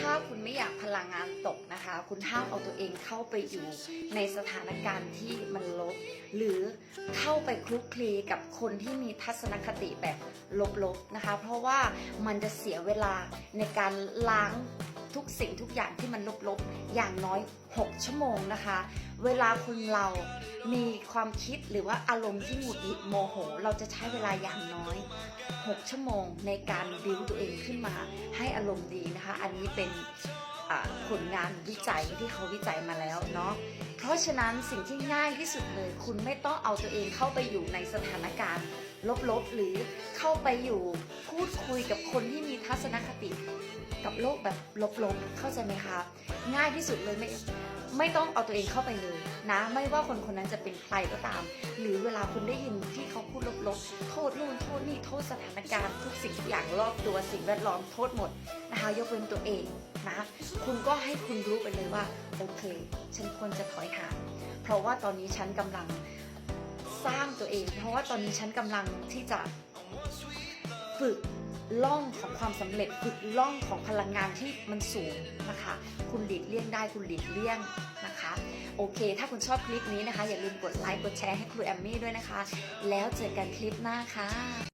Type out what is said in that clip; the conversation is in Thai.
ถ้าคุณไม่อยากพลังงานตกนะคะ คุณห้ามเอาตัวเองเข้าไปอยู่ในสถานการณ์ที่มันลบ หรือเข้าไปคลุกคลีกับคนที่มีทัศนคติแบบลบๆนะคะ เพราะว่ามันจะเสียเวลาในการล้างทุกสิ่งทุกอย่างที่มันลบๆ อย่างน้อย 6 ชั่วโมงนะคะ เวลาคนเรามีความคิดหรือว่าอารมณ์ที่หงุดหงิดโมโห เราจะใช้เวลาอย่างน้อย 6 ชั่วโมงในการบิวตัวเองขึ้นมาให้อารมณ์ดีนะคะ อันนี้เป็น ผลงานวิจัยที่เขาวิจัยมาแล้วเนาะเพราะฉะนั้นสิ่งที่ง่ายที่สุดเลย คุณไม่ต้องเอาตัวเองเข้าไปอยู่ในสถานการณ์ ลบๆ หรือเข้าไปอยู่พูดคุยกับคนที่มีทัศนคติกับโลกแบบลบๆ เข้าใจไหมคะ ง่ายที่สุดเลยไม่ไม่ต้องเอาตัวเองเข้าไปเลยนะ ไม่ว่าคนคนนั้นจะเป็นใครก็ตาม หรือเวลาคุณได้ยินที่เขาพูดลบๆ โทษนู่นโทษนี่โทษสถานการณ์ สิ่งทุกอย่างรอบตัวสิ่งแวดล้อมโทษหมดนะคะยกเว้นตัวเองนะ คุณก็ให้คุณรู้ไปเลยว่า โอเค ฉันควรจะถอยห่างเพราะว่าตอนนี้ฉันกำลังสร้างตัวเอง เพราะว่าตอนนี้ฉันกำลังที่จะฝึกล่องของความสำเร็จฝึกล่องของพลังงานที่มันสูงนะคะ คุณหลีกเลี่ยงได้คุณหลีกเลี่ยงนะคะ โอเค ถ้าคุณชอบคลิปนี้นะคะ อย่าลืมกดไลค์กดแชร์ให้ครูแอมมี่ด้วยนะคะ แล้วเจอกันคลิปหน้าค่ะ